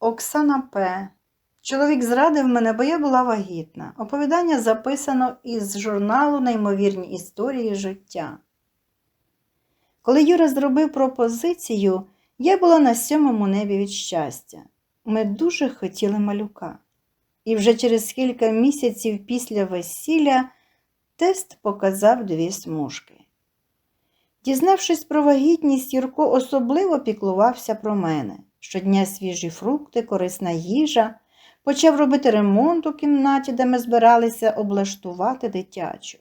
Оксана П. Чоловік зрадив мене, бо я була вагітна. Оповідання записано із журналу Неймовірні історії життя. Коли Юра зробив пропозицію, я була на сьомому небі від щастя. Ми дуже хотіли малюка. І вже через кілька місяців після весілля тест показав дві смужки. Дізнавшись про вагітність, Юрко особливо піклувався про мене. Щодня свіжі фрукти, корисна їжа, почав робити ремонт у кімнаті, де ми збиралися облаштувати дитячу.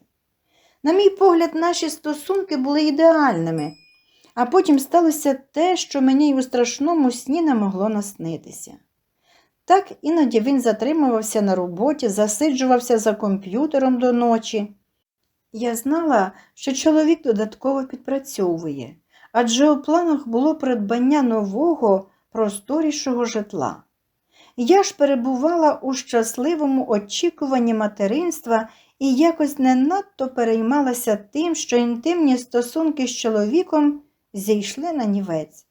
На мій погляд, наші стосунки були ідеальними, а потім сталося те, що мені й у страшному сні не могло наснитися. Так іноді він затримувався на роботі, засиджувався за комп'ютером до ночі. Я знала, що чоловік додатково підпрацьовує, адже у планах було придбання нового, просторішого житла. Я ж перебувала у щасливому очікуванні материнства і якось не надто переймалася тим, що інтимні стосунки з чоловіком зійшли на нівець.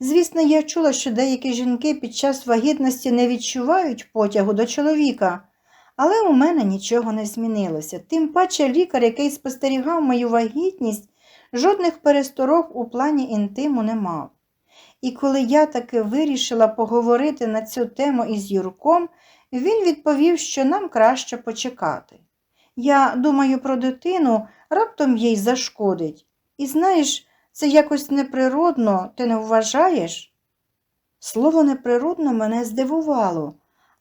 Звісно, я чула, що деякі жінки під час вагітності не відчувають потягу до чоловіка, але у мене нічого не змінилося. Тим паче лікар, який спостерігав мою вагітність, жодних пересторог у плані інтиму не мав. І коли я таки вирішила поговорити на цю тему із Юрком, він відповів, що нам краще почекати. Я думаю про дитину, раптом їй зашкодить. І знаєш, це якось неприродно, ти не вважаєш? Слово неприродно мене здивувало,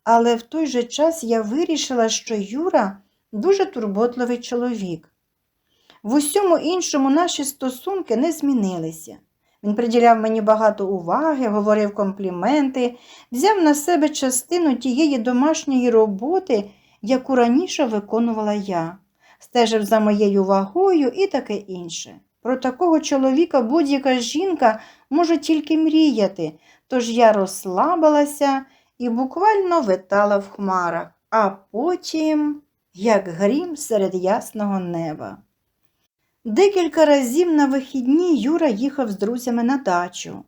але в той же час я вирішила, що Юра дуже турботливий чоловік. В усьому іншому наші стосунки не змінилися. Він приділяв мені багато уваги, говорив компліменти, взяв на себе частину тієї домашньої роботи, яку раніше виконувала я, стежив за моєю вагою і таке інше. Про такого чоловіка будь-яка жінка може тільки мріяти, тож я розслабилася і буквально витала в хмарах, а потім, як грім серед ясного неба. Декілька разів на вихідні Юра їхав з друзями на дачу,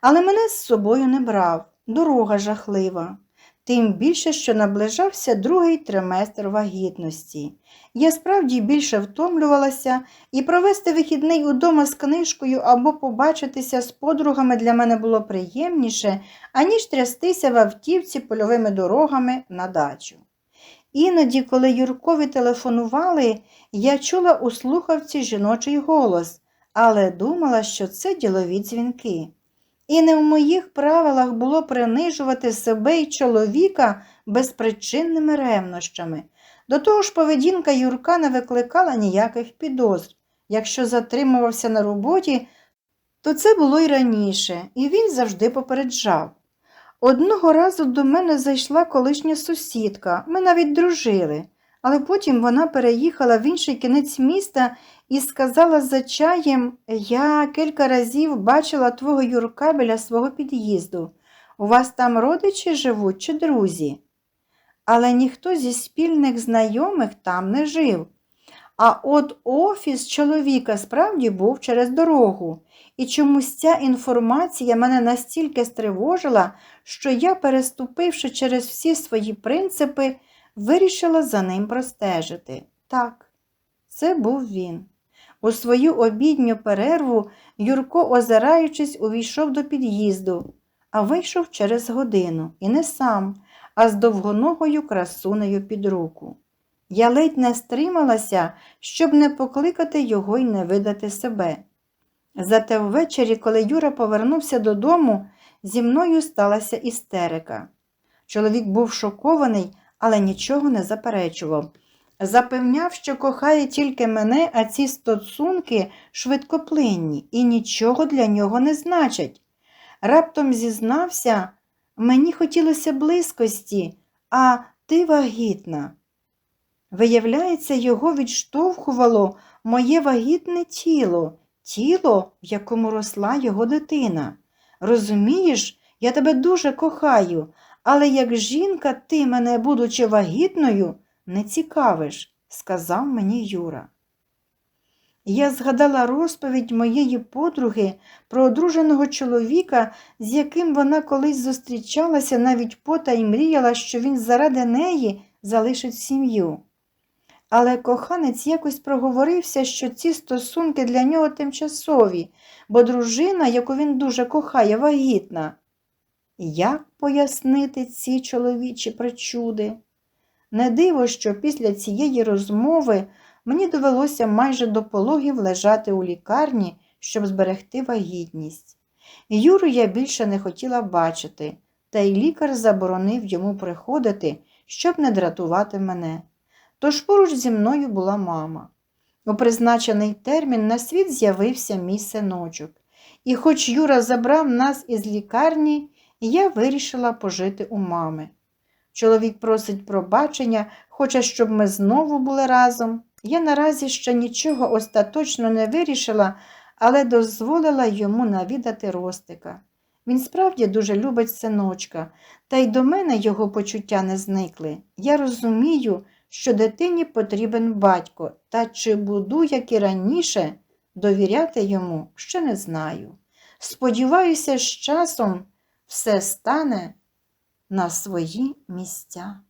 але мене з собою не брав, дорога жахлива. Тим більше, що наближався другий триместр вагітності. Я справді більше втомлювалася, і провести вихідний удома з книжкою або побачитися з подругами для мене було приємніше, аніж трястися в автівці польовими дорогами на дачу. Іноді, коли Юркові телефонували, я чула у слухавці жіночий голос, але думала, що це ділові дзвінки. І не в моїх правилах було принижувати себе й чоловіка безпричинними ревнощами. До того ж, поведінка Юрка не викликала ніяких підозр. Якщо затримувався на роботі, то це було й раніше, і він завжди попереджав. Одного разу до мене зайшла колишня сусідка, ми навіть дружили, але потім вона переїхала в інший кінець міста і сказала за чаєм, я кілька разів бачила твого Юрка біля свого під'їзду. У вас там родичі живуть чи друзі? Але ніхто зі спільних знайомих там не жив. А от офіс чоловіка справді був через дорогу, і чомусь ця інформація мене настільки стривожила, що я, переступивши через всі свої принципи, вирішила за ним простежити. Так, це був він. У свою обідню перерву Юрко, озираючись, увійшов до під'їзду, а вийшов через годину, і не сам, а з довгоногою красунею під руку. Я ледь не стрималася, щоб не покликати його й не видати себе. Зате ввечері, коли Юра повернувся додому, зі мною сталася істерика. Чоловік був шокований, але нічого не заперечував. Запевняв, що кохає тільки мене, а ці стосунки швидкоплинні і нічого для нього не значать. Раптом зізнався, мені хотілося близькості, а ти вагітна. Виявляється, його відштовхувало моє вагітне тіло, тіло, в якому росла його дитина. Розумієш, я тебе дуже кохаю, але як жінка ти мене, будучи вагітною, не цікавиш, сказав мені Юра. Я згадала розповідь моєї подруги про одруженого чоловіка, з яким вона колись зустрічалася, навіть пота й мріяла, що він заради неї залишить сім'ю. Але коханець якось проговорився, що ці стосунки для нього тимчасові, бо дружина, яку він дуже кохає, вагітна. Як пояснити ці чоловічі причуди? Не диво, що після цієї розмови мені довелося майже до пологів лежати у лікарні, щоб зберегти вагітність. Юру я більше не хотіла бачити, та й лікар заборонив йому приходити, щоб не дратувати мене. Тож поруч зі мною була мама. У призначений термін на світ з'явився мій синочок, і хоч Юра забрав нас із лікарні, я вирішила пожити у мами. Чоловік просить пробачення, хоче, щоб ми знову були разом. Я наразі ще нічого остаточно не вирішила, але дозволила йому навідати Ростика. Він справді дуже любить синочка, та й до мене його почуття не зникли. Я розумію, що дитині потрібен батько, та чи буду, як і раніше, довіряти йому, ще не знаю. Сподіваюся, з часом все стане на свої місця.